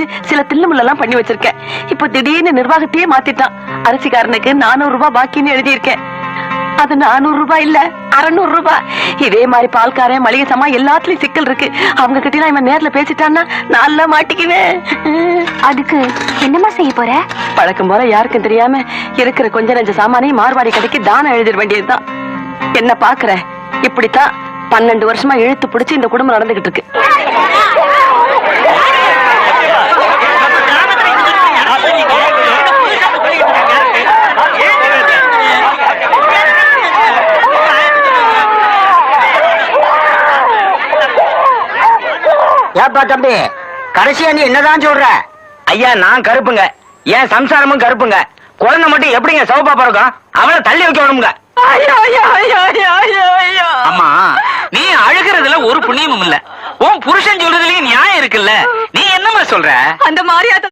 வச்சு சில தில்லுமுள்ள எல்லாம் பண்ணி வச்சிருக்கேன். இப்போ திடீர்னு நிர்வாகத்தையே மாத்திட்டான். அரிசிக்காரனுக்கு நானூறு ரூபாய் பாக்கின்னு எழுதியிருக்கேன். அது நானூறு ரூபாய் இல்ல அறுநூறு ரூபாய். இதே மாதிரி பால்காரன் மளிகை சாமா எல்லாத்துலயும் சிக்கல் இருக்கு. அவங்க கிட்ட இவன் நேர்ல பேசிட்டான்னா நல்லா மாட்டிக்குவேன். அதுக்கு என்னம்மா செய்ய போற? பழக்கம் போல யாருக்கும் தெரியாம இருக்கிற கொஞ்ச நஞ்ச சாமானையும் மார்வாடி கடைக்கு தானம் எழுதிட வேண்டியதுதான். என்ன பாக்குற? இப்படித்தான் பன்னெண்டு வருஷமா இழுத்து பிடிச்சு இந்த குடும்பம் நடந்துகிட்டு இருக்கு. ஏப்பா தம்பி கடைசியா நீ என்னதான் சொல்ற? ஐயா நான் கருப்புங்க. என் சம்சாரமும் கருப்புங்க. குழந்தை மட்டும் எப்படிங்க சிவப்பா பிறக்கும்? அவளை தள்ளி வைக்க வேணுங்க. அம்மா நீ அழுகிறதுல ஒரு புண்ணியமும் இல்ல. உன் புருஷன் சொல்றதுலயும் நியாயம் இருக்குல்ல. நீ என்னம்மா சொல்ற? அந்த மாதிரியாத்த